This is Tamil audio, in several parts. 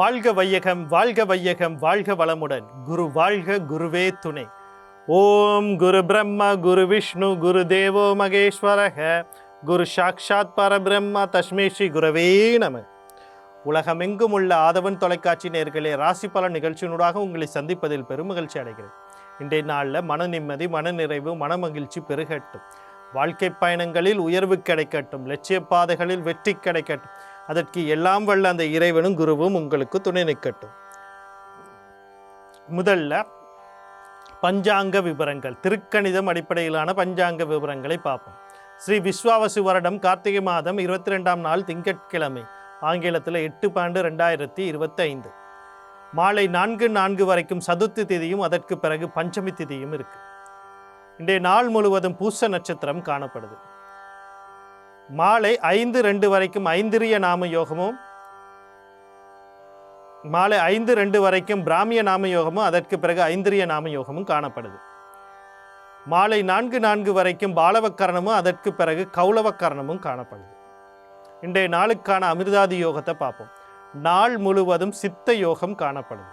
வாழ்க வையகம் வாழ்க வையகம் வாழ்க வளமுடன். குரு வாழ்க குருவே துணை. ஓம் குரு பிரம்மா குரு விஷ்ணு குரு தேவோ மகேஸ்வரக. குரு சாக்ஷாத் பரபிரம்மா தஸ்மே ஸ்ரீ குரவே நம. உலகமெங்கும் உள்ள ஆதவன் தொலைக்காட்சி நேர்களே ராசி பல நிகழ்ச்சியினூடாக உங்களை சந்திப்பதில் பெருமகிழ்ச்சி அடைகிறேன். இன்றைய நாளில் மன நிம்மதி மனநிறைவு மனமகிழ்ச்சி பெருகட்டும். வாழ்க்கை பயணங்களில் உயர்வு கிடைக்கட்டும் லட்சிய பாதைகளில் வெற்றி கிடைக்கட்டும். அதற்கு எல்லாம் வல்ல அந்த இறைவனும் குருவும் உங்களுக்கு துணை நிற்கட்டும். முதல்ல பஞ்சாங்க விவரங்கள் திருக்கணிதம் அடிப்படையிலான பஞ்சாங்க விவரங்களை பார்ப்போம். ஸ்ரீ விஸ்வாவசு வருடம் கார்த்திகை மாதம் இருபத்தி ரெண்டாம் நாள் திங்கட்கிழமை ஆங்கிலத்தில் எட்டு பன்னெண்டு ரெண்டாயிரத்தி இருபத்தி ஐந்து மாலை நான்கு நான்கு வரைக்கும் சதுர்த்தி திதியும் அதற்கு பிறகு பஞ்சமி திதியும் இருக்குது இன்றைய நாள் முழுவதும் பூச நட்சத்திரம் காணப்படுது. மாலை ஐந்து ரெண்டு வரைக்கும் ஐந்திரிய நாம யோகமும் மாலை ஐந்து ரெண்டு வரைக்கும் பிராமிய நாம யோகமும் அதற்கு பிறகு ஐந்திரிய நாம யோகமும் காணப்படுது. மாலை நான்கு நான்கு வரைக்கும் பாலவக்கரணமும் அதற்கு பிறகு கௌளவக்கரணமும் காணப்படுது. இன்றைய நாளுக்கான அமிர்தாதி யோகத்தை பார்ப்போம். நாள் முழுவதும் சித்த யோகம் காணப்படுது.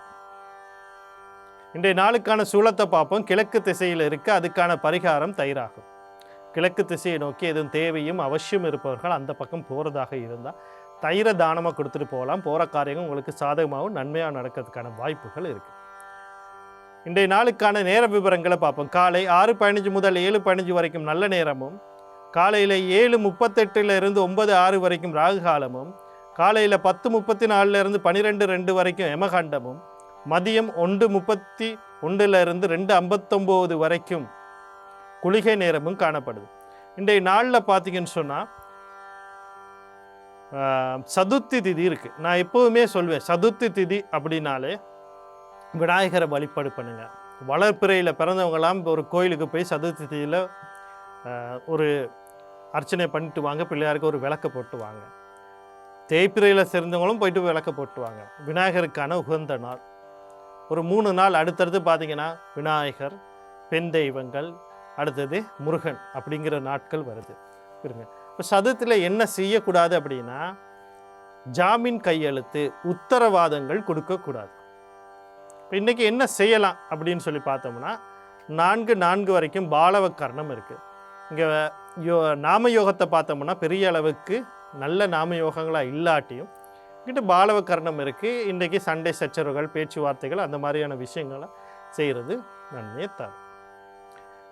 இன்றைய நாளுக்கான சூழத்தை பார்ப்போம். கிழக்கு திசையில் இருக்க அதுக்கான பரிகாரம் தயிராகும். கிழக்கு திசையை நோக்கி எதுவும் தேவையும் அவசியம் இருப்பவர்கள் அந்த பக்கம் போகிறதாக இருந்தால் தயிரை தானமாக கொடுத்துட்டு போகலாம். போகிற காரியங்கள் உங்களுக்கு சாதகமாகவும் நன்மையாக நடக்கிறதுக்கான வாய்ப்புகள் இருக்குது இன்றைய நாளுக்கான நேர விவரங்களை பார்ப்போம். காலை ஆறு பதினஞ்சு முதல் ஏழு பதினஞ்சு வரைக்கும் நல்ல நேரமும் காலையில் ஏழு முப்பத்தெட்டுல இருந்து ஒன்பது ஆறு வரைக்கும் ராகு காலமும் காலையில் பத்து முப்பத்தி நாலுலேருந்து பன்னிரெண்டு ரெண்டு வரைக்கும் எமகண்டமும் மதியம் ஒன்று முப்பத்தி ஒன்றுல இருந்து ரெண்டு ஐம்பத்தொம்போது வரைக்கும் குளிகை நேரமும் காணப்படுது. இன்றைய நாளில் பார்த்தீங்கன்னு சொன்னால் சதுர்த்தி திதி இருக்குது நான் எப்போவுமே சொல்வேன் சதுர்த்தி திதி அப்படின்னாலே விநாயகரை வழிபாடு பண்ணுங்கள் வளர்ப்பிறையில் பிறந்தவங்களாம் ஒரு கோயிலுக்கு போய் சதுர்த்தி திதியில் ஒரு அர்ச்சனை பண்ணிட்டு வாங்க. பிள்ளையாருக்கு ஒரு விளக்க போட்டு வாங்க. தேய்பிரையில் சேர்ந்தவங்களும் போயிட்டு விளக்க போட்டு வாங்க. விநாயகருக்கான உகந்த நாள். ஒரு மூணு நாள் அடுத்தடுத்து பார்த்தீங்கன்னா விநாயகர் பெண் தெய்வங்கள் அடுத்தது முருகன் அப்படிங்கிற நாட்கள் வருது. இருங்க. இப்போ சதத்தில் என்ன செய்யக்கூடாது அப்படின்னா ஜாமீன் கையெழுத்து உத்தரவாதங்கள் கொடுக்கக்கூடாது. இப்போ இன்றைக்கி என்ன செய்யலாம் அப்படின்னு சொல்லி பார்த்தோம்னா நான்கு நான்கு வரைக்கும் பாலவ கர்ணம் இருக்குது இங்கே யோ நாம யோகத்தை பார்த்தோம்னா பெரிய அளவுக்கு நல்ல நாம யோகங்களாக இல்லாட்டியும் கிட்ட பாலவ கர்ணம் இருக்குது இன்றைக்கி சண்டை சச்சரவுகள் பேச்சுவார்த்தைகள் அந்த மாதிரியான விஷயங்களை செய்கிறது நன்மையை தரும்.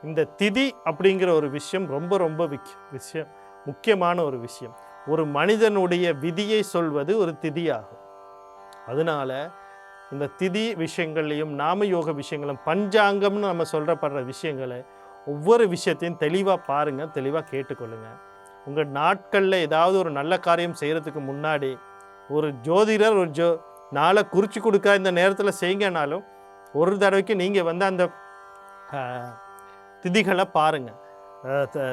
இந்த திதி அப்படிங்கிற ஒரு விஷயம் ரொம்ப ரொம்ப விஷயம் முக்கியமான ஒரு விஷயம். ஒரு மனிதனுடைய விதியை சொல்வது ஒரு திதியாகும். அதனால இந்த திதி விஷயங்கள்லையும் நாம யோக விஷயங்களும் பஞ்சாங்கம்னு நம்ம சொல்கிறப்படுற விஷயங்களை ஒவ்வொரு விஷயத்தையும் தெளிவாக பாருங்கள் தெளிவாக கேட்டுக்கொள்ளுங்க. உங்கள் நாட்களில் ஏதாவது ஒரு நல்ல காரியம் செய்கிறதுக்கு முன்னாடி ஒரு ஜோதிடர் ஒரு ஜோ நாளை குறித்து கொடுக்க இந்த நேரத்தில் செய்யுங்கனாலும் ஒரு தடவைக்கு நீங்கள் வந்து அந்த திதிகளை பாருங்கள்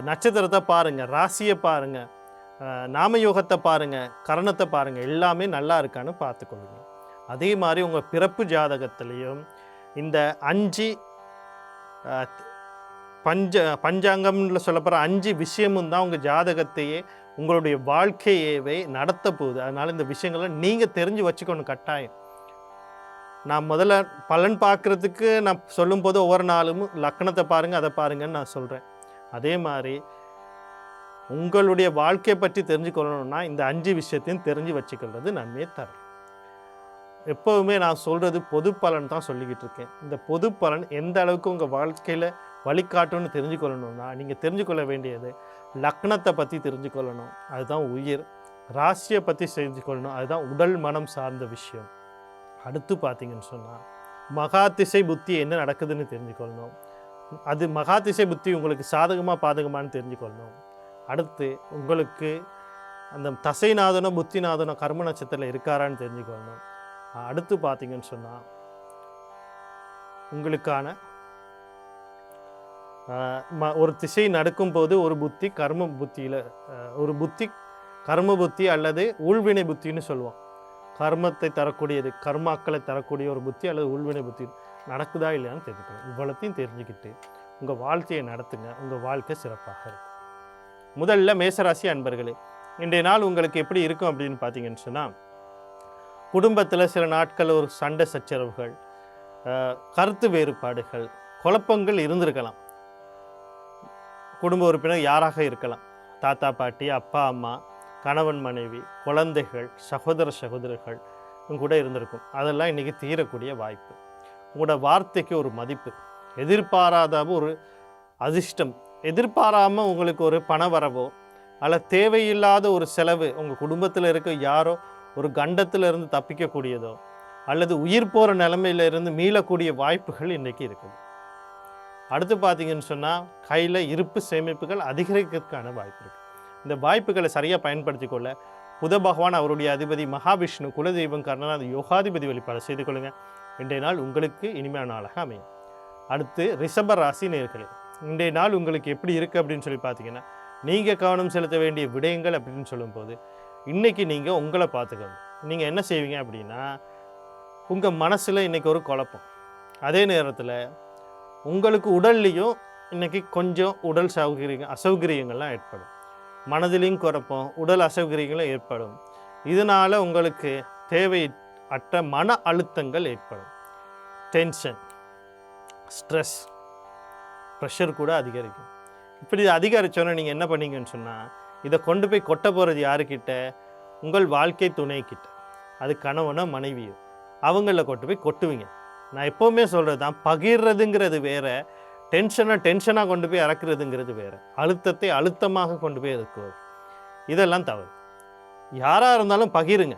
நட்சத்திரத்தை பாருங்கள் ராசியை பாருங்கள் நாமயோகத்தை பாருங்கள் கரணத்தை பாருங்கள் எல்லாமே நல்லா இருக்கான்னு பார்த்துக்கொள்ளுங்க அதே மாதிரி உங்கள் பிறப்பு ஜாதகத்துலேயும் இந்த அஞ்சு பஞ்ச பஞ்சாங்கம்ல சொல்லப்படுற அஞ்சு விஷயமும் தான் உங்கள் ஜாதகத்தையே உங்களுடைய வாழ்க்கையவே நடத்த போகுது. அதனால் இந்த விஷயங்களை நீங்கள் தெரிஞ்சு வச்சுக்கணும் கட்டாயம். நான் முதல்ல பலன் பார்க்குறதுக்கு நான் சொல்லும்போது ஒவ்வொரு நாளும் லக்கணத்தை பாருங்கள் அதை பாருங்கன்னு நான் சொல்கிறேன் அதே மாதிரி உங்களுடைய வாழ்க்கையை பற்றி தெரிஞ்சுக்கொள்ளணும்னா இந்த அஞ்சு விஷயத்தையும் தெரிஞ்சு வச்சுக்கிறது நன்மையை தரும். எப்போவுமே நான் சொல்கிறது பொது பலன் தான் சொல்லிக்கிட்டு இருக்கேன். இந்த பொது பலன் எந்த அளவுக்கு உங்கள் வாழ்க்கையில் வழிகாட்டும்னு தெரிஞ்சுக்கொள்ளணும்னா நீங்கள் தெரிஞ்சுக்கொள்ள வேண்டியது லக்னத்தை பற்றி தெரிஞ்சுக்கொள்ளணும். அதுதான் உயிர். ராசியை பற்றி தெரிஞ்சுக்கொள்ளணும். அதுதான் உடல் மனம் சார்ந்த விஷயம். அடுத்து பார்த்தீங்கன்னு சொன்னால் மகாதிசை புத்தி என்ன நடக்குதுன்னு தெரிஞ்சுக்கொள்ளணும். அது மகாதிசை புத்தி உங்களுக்கு சாதகமாக பாதகமானு தெரிஞ்சுக்கொள்ளணும். அடுத்து உங்களுக்கு அந்த தசைநாதனோ புத்திநாதனோ கர்ம நட்சத்திரத்தில் இருக்காரான்னு தெரிஞ்சுக்கொள்ளணும். அடுத்து பார்த்தீங்கன்னு சொன்னால் உங்களுக்கான ம- ஒரு திசை நடக்கும்போது ஒரு புத்தி கர்ம புத்தியில் ஒரு புத்தி கர்ம புத்தி அல்லது ஊழ்வினை புத்தின்னு சொல்லுவோம். கர்மத்தை தரக்கூடியது கர்மாக்களை தரக்கூடிய ஒரு புத்தி அல்லது உள்வினை புத்தி நடக்குதா இல்லையான்னு தெரிஞ்சுக்கணும். இவ்வளத்தையும் தெரிஞ்சுக்கிட்டு உங்கள் வாழ்க்கையை நடத்துங்க. உங்கள் வாழ்க்கை சிறப்பாக இருக்கும். முதல்ல மேசராசி அன்பர்களே இன்றைய நாள் உங்களுக்கு எப்படி இருக்கும் அப்படின்னு பார்த்தீங்கன்னு சொன்னால் குடும்பத்தில் சில நாட்கள் ஒரு சண்டை சச்சரவுகள் கருத்து வேறுபாடுகள் குழப்பங்கள் இருந்திருக்கலாம். குடும்ப உறுப்பினர் யாராக இருக்கலாம்? தாத்தா பாட்டி அப்பா அம்மா கணவன் மனைவி குழந்தைகள் சகோதர சகோதரர்கள் கூட இருந்திருக்கும். அதெல்லாம் இன்றைக்கி தீரக்கூடிய வாய்ப்பு. உங்களோட வார்த்தைக்கு ஒரு மதிப்பு. எதிர்பாராத ஒரு அதிர்ஷ்டம். எதிர்பாராமல் உங்களுக்கு ஒரு பண வரவோ அல்ல தேவையில்லாத ஒரு செலவு உங்கள் குடும்பத்தில் இருக்க யாரோ ஒரு கண்டத்தில் இருந்து தப்பிக்கக்கூடியதோ அல்லது உயிர் போகிற நிலைமையில இருந்து மீளக்கூடிய வாய்ப்புகள் இன்றைக்கி இருக்குது. அடுத்து பார்த்தீங்கன்னு சொன்னால் கையில் இருப்பு சேமிப்புகள் அதிகரிக்கிறதுக்கான வாய்ப்பு இருக்குது இந்த வாய்ப்புகளை சரியாக பயன்படுத்திக் கொள்ள புத பகவான் அவருடைய அதிபதி மகாவிஷ்ணு குலதெய்வம் கர்ணநாத யோகாதிபதி வழிபாடு செய்து கொள்ளுங்கள் இன்றைய நாள் உங்களுக்கு இனிமையான நாளாக அமையும். அடுத்து ரிஷப ராசி நேர்களே இன்றைய நாள் உங்களுக்கு எப்படி இருக்குது அப்படின்னு சொல்லி பார்த்தீங்கன்னா நீங்கள் கவனம் செலுத்த வேண்டிய விடயங்கள் அப்படின்னு சொல்லும்போது இன்றைக்கி நீங்கள் உங்களை பார்த்துக்கணும். நீங்கள் என்ன செய்வீங்க அப்படின்னா உங்கள் மனசில் இன்றைக்கி ஒரு குழப்பம். அதே நேரத்தில் உங்களுக்கு உடல்லையும் இன்றைக்கி கொஞ்சம் உடல் சௌகரியம் அசௌகரியங்கள்லாம் ஏற்படும். மனதிலையும் குறைப்போம் உடல் அசௌகரியங்களும் ஏற்படும். இதனால் உங்களுக்கு தேவை அற்ற மன அழுத்தங்கள் ஏற்படும். டென்ஷன் ஸ்ட்ரெஸ் ப்ரெஷர் கூட அதிகரிக்கும். இப்படி இது அதிகரித்தோன்னே நீங்கள் என்ன பண்ணீங்கன்னு சொன்னால் இதை கொண்டு போய் கொட்ட போகிறது யாருக்கிட்ட? உங்கள் வாழ்க்கை துணைக்கிட்ட அது கணவனோ மனைவியோ. அவங்கள கொண்டு போய் கொட்டுவீங்க. நான் எப்போவுமே சொல்கிறது தான் பகிர்றதுங்கிறது வேறு டென்ஷனை டென்ஷனாக கொண்டு போய் இறக்குறதுங்கிறது வேறு. அழுத்தத்தை அழுத்தமாக கொண்டு போய் இறக்குவது இதெல்லாம் தவறு. யாராக இருந்தாலும் பகிருங்க.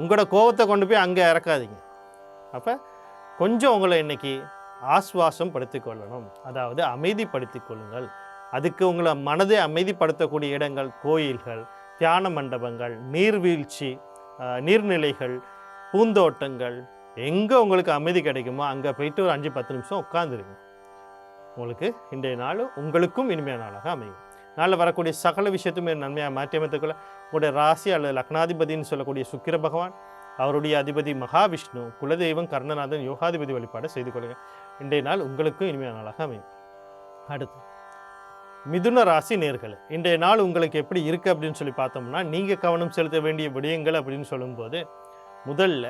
உங்களோட கோபத்தை கொண்டு போய் அங்கே இறக்காதீங்க அப்போ கொஞ்சம் உங்களை இன்னைக்கு ஆஸ்வாசம் படுத்திக்கொள்ளணும் அதாவது அமைதிப்படுத்தி கொள்ளுங்கள் அதுக்கு உங்களை மனதை அமைதிப்படுத்தக்கூடிய இடங்கள் கோயில்கள் தியான மண்டபங்கள் நீர்வீழ்ச்சி நீர்நிலைகள் பூந்தோட்டங்கள் எங்கே உங்களுக்கு அமைதி கிடைக்குமோ அங்கே போயிட்டு ஒரு அஞ்சு பத்து நிமிஷம் உட்காந்துருங்க. உங்களுக்கு இன்றைய நாள் உங்களுக்கும் இனிமையான நாளாக அமையும். நாளில் வரக்கூடிய சகல விஷயத்தையும் நன்மையாக மாற்றியமைத்துக்கொள்ள உங்களுடைய ராசி அல்லது லக்னாதிபதின்னு சொல்லக்கூடிய சுக்கிர பகவான் அவருடைய அதிபதி மகாவிஷ்ணு குலதெய்வம் கர்ணநாதன் யோகாதிபதி வழிபாடு செய்து கொள்ளுங்கள். இன்றைய நாள் உங்களுக்கும் இனிமையான நாளாக அமையும். அடுத்து மிதுன ராசி நேர்கள் இன்றைய நாள் உங்களுக்கு எப்படி இருக்குது அப்படின்னு சொல்லி பார்த்தோம்னா நீங்கள் கவனம் செலுத்த வேண்டிய விடயங்கள் அப்படின்னு சொல்லும்போது முதல்ல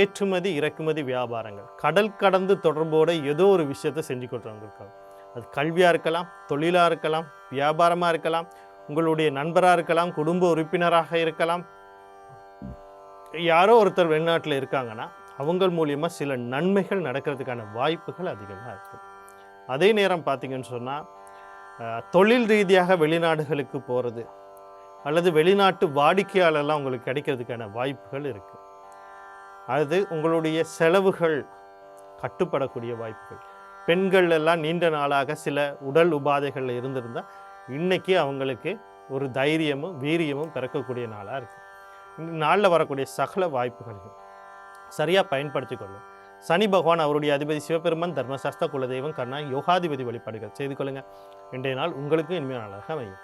ஏற்றுமதி இறக்குமதி வியாபாரங்கள். கடல் கடந்து தொடர்போட ஏதோ ஒரு விஷயத்தை செஞ்சு கொண்டு வந்திருக்காங்க. அது கல்வியாக இருக்கலாம் தொழிலாக இருக்கலாம் வியாபாரமாக இருக்கலாம் உங்களுடைய நண்பராக இருக்கலாம் குடும்ப உறுப்பினராக இருக்கலாம். யாரோ ஒருத்தர் வெளிநாட்டில் இருக்காங்கன்னா அவங்க மூலியமாக சில நன்மைகள் நடக்கிறதுக்கான வாய்ப்புகள் அதிகமாக இருக்குது அதே நேரம் பார்த்தீங்கன்னு சொன்னால் தொழில் ரீதியாக வெளிநாடுகளுக்கு போகிறது அல்லது வெளிநாட்டு வாடிக்கையாளர்லாம் உங்களுக்கு கிடைக்கிறதுக்கான வாய்ப்புகள் இருக்குது அது உங்களுடைய செலவுகள் கட்டுப்படக்கூடிய வாய்ப்புகள். பெண்கள் எல்லாம் நீண்ட நாளாக சில உடல் உபாதைகளில் இருந்திருந்தால் இன்றைக்கி அவங்களுக்கு ஒரு தைரியமும் வீரியமும் பிறக்கக்கூடிய நாளாக இருக்குது நாளில் வரக்கூடிய சகல வாய்ப்புகளையும் சரியாக பயன்படுத்திக்கொள்ளும் சனி பகவான் அவருடைய அதிபதி சிவபெருமான் தர்மசாஸ்திர குலதெய்வம் கண்ணா யோகாதிபதி வழிபாடுகள் செய்து கொள்ளுங்கள் இன்றைய நாள் உங்களுக்கும் இனிமையான நாளாக அமையும்.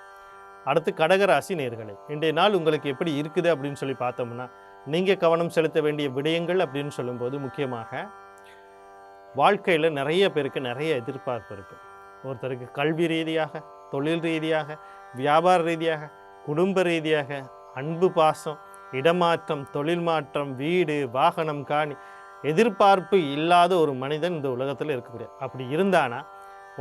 அடுத்து கடகராசி நேர்களை. இன்றைய நாள் உங்களுக்கு எப்படி இருக்குது அப்படின்னு சொல்லி பார்த்தோம்னா நீங்கள் கவனம் செலுத்த வேண்டிய விடயங்கள் அப்படின்னு சொல்லும்போது முக்கியமாக வாழ்க்கையில் நிறைய பேருக்கு நிறைய எதிர்பார்ப்பு இருக்குது ஒருத்தருக்கு கல்வி ரீதியாக தொழில் ரீதியாக வியாபார ரீதியாக குடும்ப ரீதியாக அன்பு பாசம் இடமாற்றம் தொழில் மாற்றம் வீடு வாகனம் காணி எதிர்பார்ப்பு இல்லாத ஒரு மனிதன் இந்த உலகத்தில் இருக்கக்கூடிய. அப்படி இருந்தானா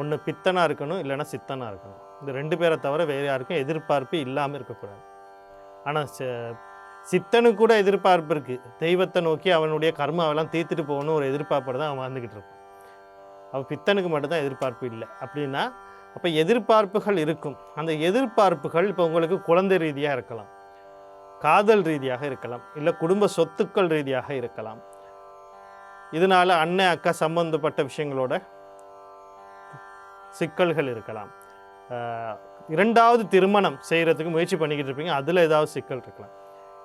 ஒன்று பித்தனாக இருக்கணும் இல்லைன்னா சித்தனாக இருக்கணும். இந்த ரெண்டு பேரை தவிர வேறு யாருக்கும் எதிர்பார்ப்பு இல்லாமல் இருக்கக்கூடாது. ஆனால் சித்தனுக்கு கூட எதிர்பார்ப்பு இருக்குது தெய்வத்தை நோக்கி அவனுடைய கர்மாவெல்லாம் தீர்த்துட்டு போகணும் ஒரு எதிர்பார்ப்போட தான் அவன் வாழ்ந்துக்கிட்டு இருப்பான். அவன் பித்தனுக்கு மட்டும்தான் எதிர்பார்ப்பு இல்லை. அப்படின்னா அப்போ எதிர்பார்ப்புகள் இருக்கும். அந்த எதிர்பார்ப்புகள் இப்போ உங்களுக்கு குழந்தை ரீதியாக இருக்கலாம். காதல் ரீதியாக இருக்கலாம். இல்லை குடும்ப சொத்துக்கள் ரீதியாக இருக்கலாம். இதனால் அண்ணன் அக்கா சம்பந்தப்பட்ட விஷயங்களோட சிக்கல்கள் இருக்கலாம். இரண்டாவது திருமணம் செய்கிறதுக்கு முயற்சி பண்ணிக்கிட்டு இருப்பீங்க. அதில் ஏதாவது சிக்கல் இருக்கலாம்.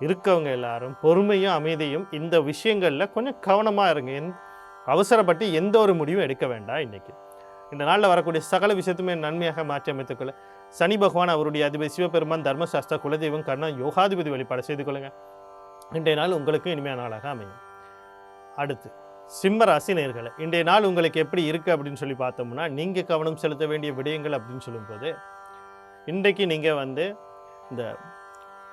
இருக்கவங்க எல்லாரும் பொறுமையும் அமைதியும் இந்த விஷயங்களில் கொஞ்சம் கவனமாக இருங்க. எந் அவசரப்பட்டு எந்த ஒரு முடிவும் எடுக்க வேண்டாம் இன்னைக்கு. இந்த நாளில் வரக்கூடிய சகல விஷயத்துமே நன்மையாக மாற்றி அமைத்துக்கொள்ள சனி பகவான் அவருடைய அதிபதி சிவபெருமான் தர்மசாஸ்திர குலதெய்வம் கர்ணன் யோகாதிபதி வழிபாடு செய்து கொள்ளுங்கள் இன்றைய நாள் உங்களுக்கு இனிமையான நாளாக அமையும். அடுத்து சிம்ம நேர்களை இன்றைய நாள் உங்களுக்கு எப்படி இருக்குது அப்படின்னு சொல்லி பார்த்தோம்னா நீங்கள் கவனம் செலுத்த வேண்டிய விடயங்கள் அப்படின்னு சொல்லும்போது இன்றைக்கு நீங்கள் வந்து இந்த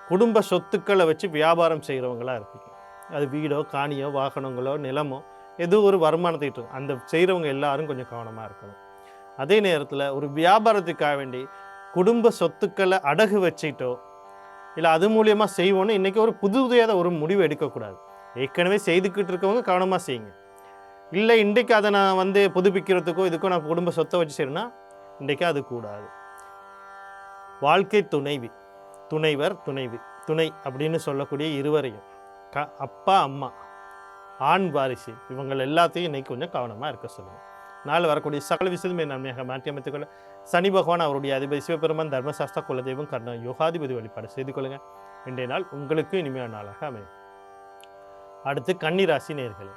குடும்ப சொத்துக்களை வச்சு வியாபாரம் செய்கிறவங்களா இருப்பீங்க. அது வீடோ காணியோ வாகனங்களோ நிலமோ ஏதோ ஒரு வருமானத்தை ஈட்டும் அந்த செய்கிறவங்க எல்லாரும் கொஞ்சம் கவனமாக இருக்கணும். அதே நேரத்தில் ஒரு வியாபாரத்துக்காக வேண்டி குடும்ப சொத்துக்களை அடகு வச்சிட்டோ இல்லை அது மூலியமாக செய்வோன்னு இன்றைக்கி ஒரு புது ஒரு முடிவு எடுக்கக்கூடாது. ஏற்கனவே செய்துக்கிட்டு இருக்கவங்க கவனமாக செய்யுங்க. இல்லை இன்றைக்கு அதை நான் வந்து புதுப்பிக்கிறதுக்கோ இதுக்கோ நான் குடும்ப சொத்தை வச்சு செய்யணும்னா இன்றைக்கி அது கூடாது. வாழ்க்கை துணைவி. துணைவர் துணைவி துணை அப்படின்னு சொல்லக்கூடிய இருவரையும். க அப்பா அம்மா ஆண் வாரிசு இவங்கள் எல்லாத்தையும் இன்னைக்கு கொஞ்சம் கவனமாக இருக்க சொல்லுங்கள் நாள் வரக்கூடிய சகல விஷயத்துமே நன்மையாக மாற்றி அமைத்துக்கொள்ள சனி பகவான் அவருடைய அதிபதி சிவபெருமான் தர்மசாஸ்திர குலதெய்வம் கர்ண யோகாதிபதி வழிபாடு செய்து கொள்ளுங்கள் இன்றைய நாள் உங்களுக்கு இனிமையான நாளாக அமையும். அடுத்து கன்னிராசி நேர்களே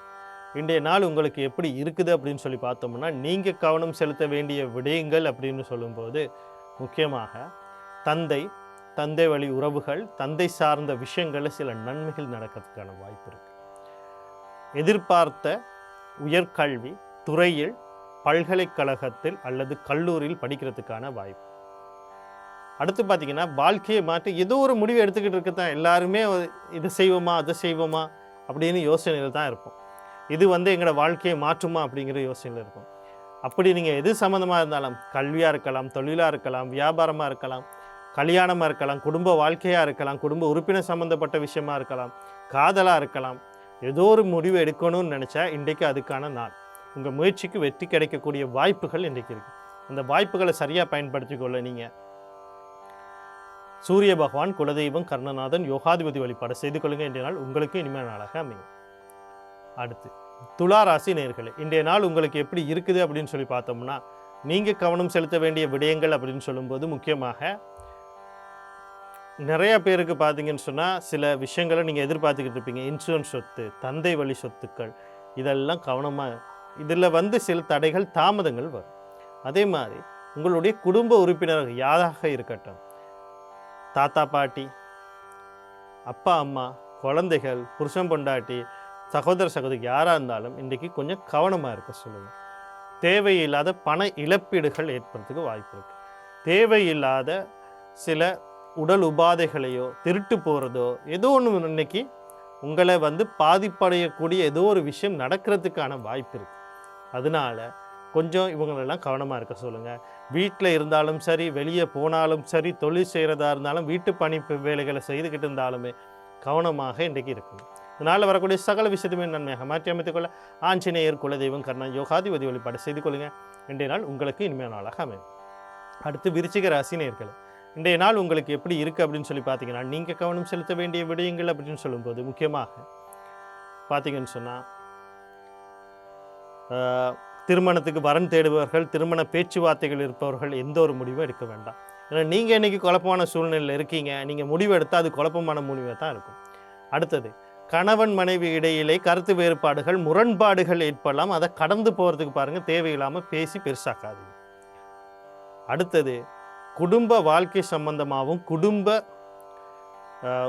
இன்றைய நாள் உங்களுக்கு எப்படி இருக்குது அப்படின்னு சொல்லி பார்த்தோம்னா நீங்கள் கவனம் செலுத்த வேண்டிய விடயங்கள் அப்படின்னு சொல்லும்போது முக்கியமாக தந்தை தந்தை வழி உறவுகள் தந்தை சார்ந்த விஷயங்களில் சில நன்மைகள் நடக்கிறதுக்கான வாய்ப்பு இருக்கு. எதிர்பார்த்த உயர்கல்வி துறையில் பல்கலைக்கழகத்தில் அல்லது கல்லூரியில் படிக்கிறதுக்கான வாய்ப்பு. அடுத்து பார்த்தீங்கன்னா வாழ்க்கையை மாற்றி ஏதோ ஒரு முடிவு எடுத்துக்கிட்டு இருக்க தான் எல்லாருமே இதை செய்வோமா அதை செய்வோமா அப்படின்னு யோசனையில் தான் இருப்போம். இது வந்து எங்களோட வாழ்க்கையை மாற்றுமா அப்படிங்கிற யோசனையில் இருக்கும் அப்படி நீங்கள் எது சம்மந்தமாக இருந்தாலும் கல்வியாக இருக்கலாம் தொழிலாக இருக்கலாம் வியாபாரமாக இருக்கலாம் கல்யாணமாக இருக்கலாம் குடும்ப வாழ்க்கையாக இருக்கலாம் குடும்ப உறுப்பினர் சம்மந்தப்பட்ட விஷயமா இருக்கலாம் காதலாக இருக்கலாம் ஏதோ ஒரு முடிவு எடுக்கணும்னு நினச்சா இன்றைக்கு அதுக்கான நாள். உங்கள் முயற்சிக்கு வெற்றி கிடைக்கக்கூடிய வாய்ப்புகள் இன்றைக்கு இருக்குது அந்த வாய்ப்புகளை சரியாக பயன்படுத்திக்கொள்ள நீங்கள் சூரிய பகவான் குலதெய்வம் கர்ணநாதன் யோகாதிபதி வழிபாடு செய்து கொள்ளுங்கள் இன்றைய நாள் உங்களுக்கு இனிமையான நாளாக அமையும். அடுத்து துலா ராசி நேர்களே இன்றைய நாள் உங்களுக்கு எப்படி இருக்குது அப்படின்னு சொல்லி பார்த்தோம்னா நீங்கள் கவனம் செலுத்த வேண்டிய விடயங்கள் அப்படின்னு சொல்லும்போது முக்கியமாக நிறைய பேருக்கு பார்த்தீங்கன்னு சொன்னால் சில விஷயங்களை நீங்கள் எதிர்பார்த்துக்கிட்டு இருப்பீங்க. இன்சூரன்ஸ் சொத்து தந்தை வழி சொத்துக்கள் இதெல்லாம் கவனமாக இதில் வந்து சில தடைகள் தாமதங்கள் வரும். அதே மாதிரி உங்களுடைய குடும்ப உறுப்பினர்கள் யாராக இருக்கட்டும் தாத்தா பாட்டி அப்பா அம்மா குழந்தைகள் புருஷன் பொண்டாட்டி சகோதர சகோதரி யாராக இருந்தாலும் இன்றைக்கி கொஞ்சம் கவனமாக இருக்க சொல்லுங்கள் தேவையில்லாத பண இழப்பீடுகள் ஏற்படுறதுக்கு வாய்ப்பு இருக்குது தேவையில்லாத சில உடல் உபாதைகளையோ திருட்டு போகிறதோ ஏதோ ஒன்று இன்னைக்கு உங்களை வந்து பாதிப்படையக்கூடிய ஏதோ ஒரு விஷயம் நடக்கிறதுக்கான வாய்ப்பு இருக்குது அதனால கொஞ்சம் இவங்களெல்லாம் கவனமாக இருக்க சொல்லுங்கள் வீட்டில் இருந்தாலும் சரி வெளியே போனாலும் சரி தொழில் செய்கிறதா இருந்தாலும் வீட்டு பணி வேலைகளை செய்துக்கிட்டு இருந்தாலுமே கவனமாக இன்றைக்கு இருக்கணும். இதனால் வரக்கூடிய சகல விஷயத்துமே நன்மையாக மாற்றி அமைத்துக்கொள்ள ஆஞ்சநேயர் குலதெய்வம் கர்ணன் யோகாதிபதி வழிபாடு செய்து கொள்ளுங்கள் இன்றைய நாள் உங்களுக்கு இனிமையான நாளாக அமையும். அடுத்து விருச்சிக ராசி நேர்களை இன்றைய நாள் உங்களுக்கு எப்படி இருக்குது அப்படின்னு சொல்லி பார்த்தீங்கன்னா நீங்கள் கவனம் செலுத்த வேண்டிய விடயங்கள் அப்படின்னு சொல்லும்போது முக்கியமாக பார்த்தீங்கன்னு சொன்னால் திருமணத்துக்கு வரன் தேடுபவர்கள் திருமண பேச்சுவார்த்தைகள் இருப்பவர்கள் எந்த ஒரு முடிவும் எடுக்க வேண்டாம். ஏன்னா நீங்கள் இன்றைக்கி குழப்பமான சூழ்நிலையில் இருக்கீங்க. நீங்கள் முடிவு எடுத்தால் அது குழப்பமான முடிவாக தான் இருக்கும். அடுத்தது கணவன் மனைவி இடையிலே கருத்து வேறுபாடுகள் முரண்பாடுகள் ஏற்படலாம். அதை கடந்து போகிறதுக்கு பாருங்கள் தேவையில்லாமல் பேசி பெருசாக்காது அடுத்தது குடும்ப வாழ்க்கை சம்பந்தமாகவும் குடும்ப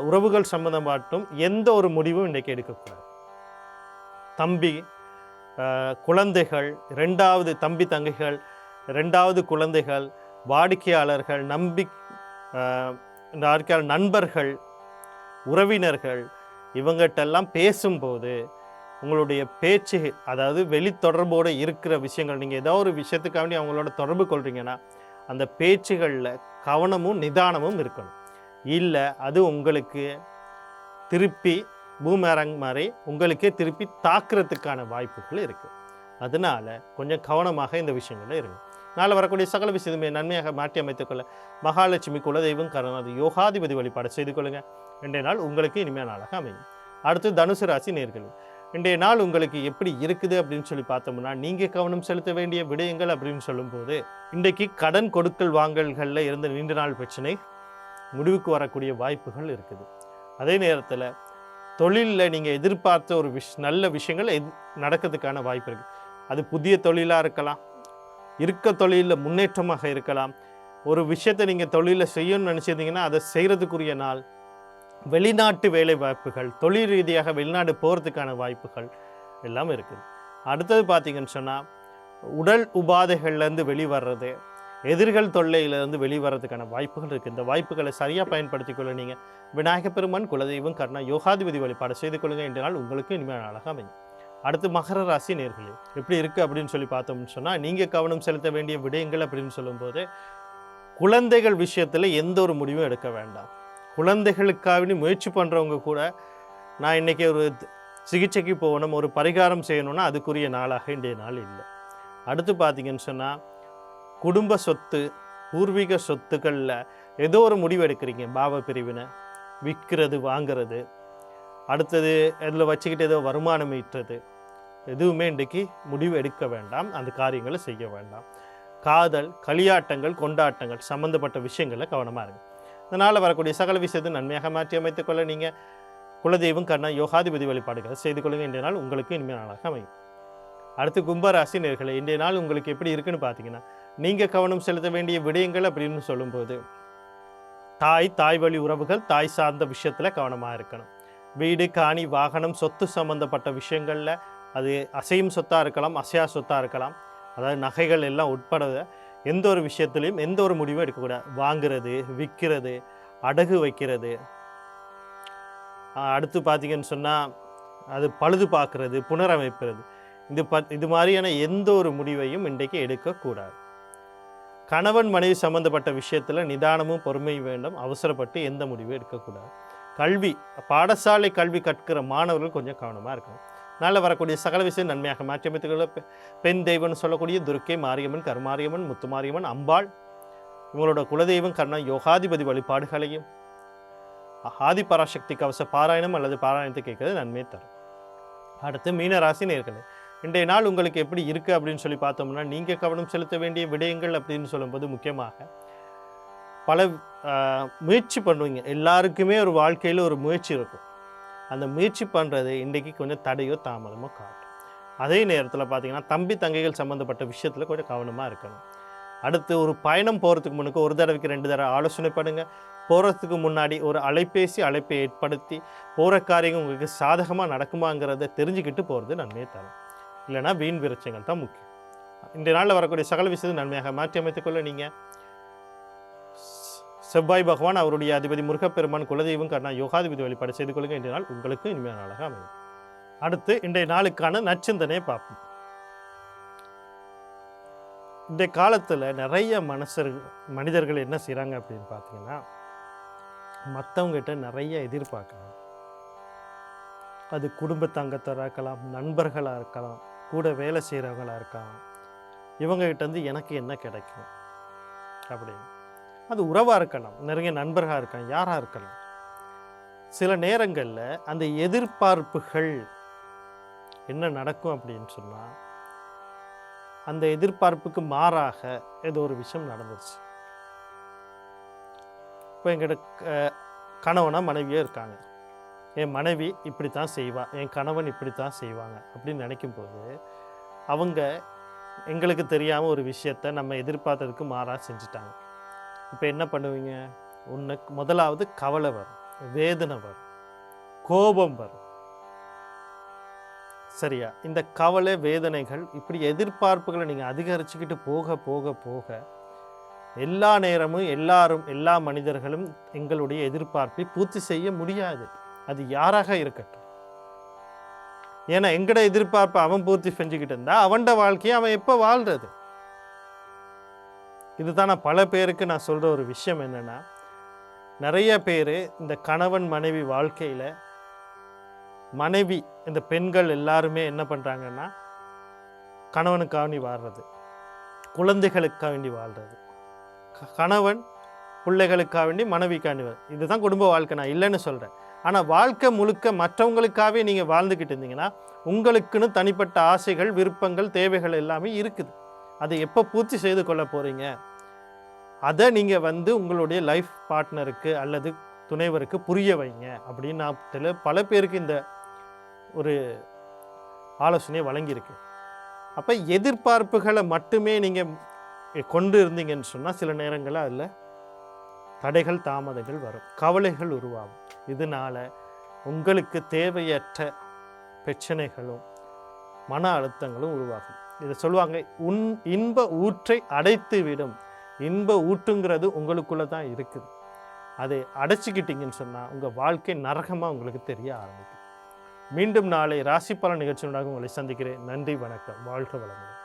உறவுகள் சம்பந்தமாட்டும் எந்த ஒரு முடிவும் இன்றைக்கி எடுக்கக்கூடாது. தம்பி குழந்தைகள் ரெண்டாவது தம்பி தங்கைகள் ரெண்டாவது குழந்தைகள் வாடிக்கையாளர்கள் நம்பி நண்பர்கள் உறவினர்கள் இவங்ககிட்டெல்லாம் பேசும்போது உங்களுடைய பேச்சு அதாவது வெளித்தொடர்போடு இருக்கிற விஷயங்கள் நீங்கள் ஏதோ ஒரு விஷயத்துக்காக வேண்டி அவங்களோட தொடர்பு கொள்கிறீங்கன்னா அந்த பேச்சுகளில் கவனமும் நிதானமும் இருக்கணும். இல்லை அது உங்களுக்கு திருப்பி பூமேரங் மாதிரி உங்களுக்கே திருப்பி தாக்குறதுக்கான வாய்ப்புகள் இருக்குது அதனால கொஞ்சம் கவனமாக இந்த விஷயங்களில் இருங்க. நாளை வரக்கூடிய சகல விஷயத்துமே நன்மையாக மாற்றி அமைத்துக்கொள்ள மகாலட்சுமி குலதெய்வம் கருணாது யோகாதிபதி வழிபாடு செய்து கொள்ளுங்கள் இன்றைய நாள் உங்களுக்கு இனிமையான நாளாக அமையும். அடுத்து தனுசு ராசி நேர்கள் இன்றைய நாள் உங்களுக்கு எப்படி இருக்குது அப்படின்னு சொல்லி பார்த்தோம்னா நீங்கள் கவனம் செலுத்த வேண்டிய விடயங்கள் அப்படின்னு சொல்லும்போது இன்றைக்கு கடன் கொடுக்கல் வாங்கல்களில் இருந்த நீண்ட நாள் பிரச்சனை முடிவுக்கு வரக்கூடிய வாய்ப்புகள் இருக்குது. அதே நேரத்தில் தொழிலில் நீங்கள் எதிர்பார்த்த ஒரு விஷ் நல்ல விஷயங்கள் எது நடக்கிறதுக்கான வாய்ப்பு இருக்குது அது புதிய தொழிலாக இருக்கலாம் இருக்க தொழிலில் முன்னேற்றமாக இருக்கலாம். ஒரு விஷயத்தை நீங்கள் தொழிலில் செய்யணும்னு நினச்சிருந்தீங்கன்னா அதை செய்கிறதுக்குரிய நாள் வெளிநாட்டு வேலை வாய்ப்புகள் தொழில் ரீதியாக வெளிநாடு போகிறதுக்கான வாய்ப்புகள் எல்லாம் இருக்குது. அடுத்தது பார்த்தீங்கன்னு சொன்னால் உடல் உபாதைகள்லேருந்து வெளிவர்றது எதிர்கள் தொல்லையிலேருந்து வெளிவரதுக்கான வாய்ப்புகள் இருக்குது. இந்த வாய்ப்புகளை சரியாக பயன்படுத்திக் கொள்ள நீங்கள் விநாயக பெருமான் குலதெய்வம் கர்ணா யோகாதிபதி வழிபாடு செய்து கொள்ளுங்கள் என்ற நாள் உங்களுக்கு இனிமேல் அழகாக அமையும். அடுத்து மகர ராசி நேர்களே எப்படி இருக்குது அப்படின்னு சொல்லி பார்த்தோம்னு சொன்னால் நீங்கள் கவனம் செலுத்த வேண்டிய விடயங்கள் அப்படின்னு சொல்லும்போது குழந்தைகள் விஷயத்தில் எந்த ஒரு முடிவும் எடுக்க வேண்டாம். குழந்தைகளுக்காக முயற்சி பண்ணுறவங்க கூட நான் இன்றைக்கி ஒரு சிகிச்சைக்கு போகணும் ஒரு பரிகாரம் செய்யணும்னா அதுக்குரிய நாளாக இன்றைய நாள் இல்லை. அடுத்து பார்த்தீங்கன்னு சொன்னால் குடும்ப சொத்து பூர்வீக சொத்துக்களில் ஏதோ ஒரு முடிவு எடுக்கிறீங்க பாவ பிரிவினை விற்கிறது வாங்கிறது. அடுத்தது அதில் வச்சுக்கிட்டு ஏதோ வருமானம் ஈட்டுறது. எதுவுமே இன்றைக்கு முடிவு எடுக்க வேண்டாம் அந்த காரியங்களை செய்ய வேண்டாம். காதல் களியாட்டங்கள் கொண்டாட்டங்கள் சம்மந்தப்பட்ட விஷயங்களில் கவனமாக இருங்க. இதனால் வரக்கூடிய சகல விஷயத்தை நன்மையாக மாற்றி அமைத்துக் கொள்ள நீங்கள் குலதெய்வம் கண்ணா யோகாதிபதி வழிபாடுகளை செய்து கொள்ளுங்கள் இன்றைய நாள் உங்களுக்கு இனிமே நாளாக அமையும். அடுத்து கும்பராசி நேர்களை இன்றைய நாள் உங்களுக்கு எப்படி இருக்குன்னு பார்த்தீங்கன்னா நீங்கள் கவனம் செலுத்த வேண்டிய விடயங்கள் அப்படின்னு சொல்லும்போது தாய் தாய் வழி உறவுகள் தாய் சார்ந்த விஷயத்தில் கவனமாக இருக்கணும். வீடு காணி வாகனம் சொத்து சம்மந்தப்பட்ட விஷயங்களில் அது அசையும் சொத்தாக இருக்கலாம் அசையா சொத்தாக இருக்கலாம். அதாவது நகைகள் எல்லாம் உட்பட எந்த ஒரு விஷயத்துலையும் எந்த ஒரு முடிவும் எடுக்கக்கூடாது. வாங்குறது விற்கிறது அடகு வைக்கிறது. அடுத்து பார்த்தீங்கன்னு சொன்னால் அது பழுது பார்க்குறது புனரமைப்பிறது இது ப இது மாதிரியான எந்த ஒரு முடிவையும் இன்றைக்கு எடுக்கக்கூடாது. கணவன் மனைவி சம்பந்தப்பட்ட விஷயத்தில் நிதானமும் பொறுமையும் வேண்டும். அவசரப்பட்டு எந்த முடிவும் எடுக்கக்கூடாது. கல்வி பாடசாலை கல்வி கற்கிற மாணவர்கள் கொஞ்சம் கவனமாக இருக்கணும். நல்ல வரக்கூடிய சகல விஷயம் நன்மையாக மாற்றியமைத்துள்ள பெண் தெய்வம்னு சொல்லக்கூடிய துர்க்கை மாரியம்மன் கருமாரியம்மன் முத்துமாரியம்மன் அம்பாள் இவங்களோட குலதெய்வம் கர்ணா யோகாதிபதி வழிபாடுகளையும் ஆதி பராசக்தி கவச பாராயணம் அல்லது பாராயணத்தை கேட்கறது நன்மையை தரும். அடுத்து மீனராசி நேர்களே இன்றைய நாள் உங்களுக்கு எப்படி இருக்குது அப்படின்னு சொல்லி பார்த்தோம்னா நீங்கள் கவனம் செலுத்த வேண்டிய விடயங்கள் அப்படின்னு சொல்லும்போது முக்கியமாக பல முயற்சி பண்ணுவீங்க. எல்லாருக்குமே ஒரு வாழ்க்கையில் ஒரு முயற்சி இருக்கும். அந்த முயற்சி பண்ணுறது இன்றைக்கி கொஞ்சம் தடையோ தாமதமோ காட்டும். அதே நேரத்தில் பார்த்தீங்கன்னா தம்பி தங்கைகள் சம்மந்தப்பட்ட விஷயத்தில் கொஞ்சம் கவனமாக இருக்கணும். அடுத்து ஒரு பயணம் போகிறதுக்கு முன்னுக்கு ஒரு தடவைக்கு ரெண்டு தடவை ஆலோசனை பண்ணுங்கள் போகிறதுக்கு முன்னாடி ஒரு அலைபேசி அழைப்பை ஏற்படுத்தி போகிற காரியங்கள் உங்களுக்கு சாதகமாக நடக்குமாங்கிறத தெரிஞ்சுக்கிட்டு போகிறது நன்மையை தரும். இல்லைன்னா வீண் விருச்சங்கள் தான் முக்கியம். இன்றைய நாளில் வரக்கூடிய சகல விஷயத்தை நன்மையாக மாற்றி அமைத்துக்கொள்ள நீங்கள் செவ்வாய் பகவான் அவருடைய அதிபதி முருகப்பெருமான் குலதெய்வம் கர்ணா யோகாதிபதி வழிபாடு செய்து கொள்ளுங்க இன்றைய நாள் உங்களுக்கு இனிமையான நாளாக அமையும். அடுத்து இன்றைய நாளுக்கான நச்சிந்தனையை பார்ப்போம். இந்த காலத்தில் நிறைய மனசர் மனிதர்கள் என்ன செய்கிறாங்க அப்படின்னு பார்த்தீங்கன்னா மற்றவங்ககிட்ட நிறைய எதிர்பார்க்குறாங்க. அது குடும்பத்தங்கத்தராக இருக்கலாம் நண்பர்களாக இருக்கலாம் கூட வேலை செய்கிறவங்களாக இருக்கலாம் இவங்ககிட்ட இருந்து எனக்கு என்ன கிடைக்கும்? அப்படின்னு. அது உறவாக இருக்கலாம் நிறைய நண்பர்களாக இருக்கலாம் யாராக இருக்கலாம். சில நேரங்களில் அந்த எதிர்பார்ப்புகள் என்ன நடக்கும் அப்படின்னு சொன்னால் அந்த எதிர்பார்ப்புக்கு மாறாக ஏதோ ஒரு விஷயம் நடந்துருச்சு. இப்போ எங்கிட்ட க- கணவனா மனைவியோ இருக்காங்க. என் மனைவி இப்படி தான் செய்வா என் கணவன் இப்படி தான் செய்வாங்க அப்படின்னு நினைக்கும் போது அவங்க எங்களுக்கு தெரியாமல் ஒரு விஷயத்தை நம்ம எதிர்பார்த்ததுக்கு மாறாக செஞ்சுட்டாங்க. இப்போ என்ன பண்ணுவீங்க? ஒன்று முதலாவது கவலை வரும் வேதனை வரும் கோபம் வரும். சரியா? இந்த கவலை வேதனைகள் இப்படி எதிர்பார்ப்புகளை நீங்கள் அதிகரிச்சுக்கிட்டு போக போக போக எல்லா நேரமும் எல்லாரும் எல்லா மனிதர்களும் எங்களுடைய எதிர்பார்ப்பை பூர்த்தி செய்ய முடியாது. அது யாராக இருக்கட்டும். ஏன்னா எங்கட எதிர்பார்ப்பை அவன் பூர்த்தி செஞ்சுக்கிட்டு இருந்தா அவன்ட வாழ்க்கையை அவன் எப்போ வாழ்றது? இதுதான் நான் பல பேருக்கு நான் சொல்கிற ஒரு விஷயம் என்னென்னா நிறைய பேர் இந்த கணவன் மனைவி வாழ்க்கையில் மனைவி இந்த பெண்கள் எல்லாருமே என்ன பண்ணுறாங்கன்னா கணவனுக்காக வேண்டி வாழ்றது குழந்தைகளுக்காக வேண்டி வாழ்றது கணவன் பிள்ளைகளுக்காக வேண்டி மனைவிக்காண்டி வாழ் இதுதான் குடும்ப வாழ்க்கை நான் இல்லைன்னு சொல்கிறேன் ஆனால் வாழ்க்கை முழுக்க மற்றவங்களுக்காகவே நீங்கள் வாழ்ந்துக்கிட்டு இருந்தீங்கன்னா உங்களுக்குன்னு தனிப்பட்ட ஆசைகள் விருப்பங்கள் தேவைகள் எல்லாமே இருக்குது. அதை எப்போ பூர்த்தி செய்து கொள்ள போகிறீங்க அதை நீங்கள் வந்து உங்களுடைய லைஃப் பார்ட்னருக்கு அல்லது துணைவருக்கு புரிய வைங்க. அப்படின்னு நான் தெல பல பேருக்கு இந்த ஒரு ஆலோசனையை வழங்கியிருக்கு. அப்போ எதிர்பார்ப்புகளை மட்டுமே நீங்கள் கொண்டு இருந்தீங்கன்னு சொன்னால் சில நேரங்களில் அதில் தடைகள் தாமதங்கள் வரும். கவலைகள் உருவாகும். இதனால் உங்களுக்கு தேவையற்ற பிரச்சனைகளும் மன அழுத்தங்களும் உருவாகும். இதை சொல்லுவாங்க உன் இன்ப ஊற்றை அடைத்து விடும். இன்ப ஊட்டுங்கிறது உங்களுக்குள்ளே தான் இருக்குது. அதை அடைச்சிக்கிட்டீங்கன்னு சொன்னால் உங்கள் வாழ்க்கை நரகமாக உங்களுக்கு தெரிய ஆரம்பிக்கும். மீண்டும் நாளை ராசி பலன் நிகழ்ச்சியுடாக உங்களை சந்திக்கிறேன். நன்றி வணக்கம். வாழ்க வளமுடன்.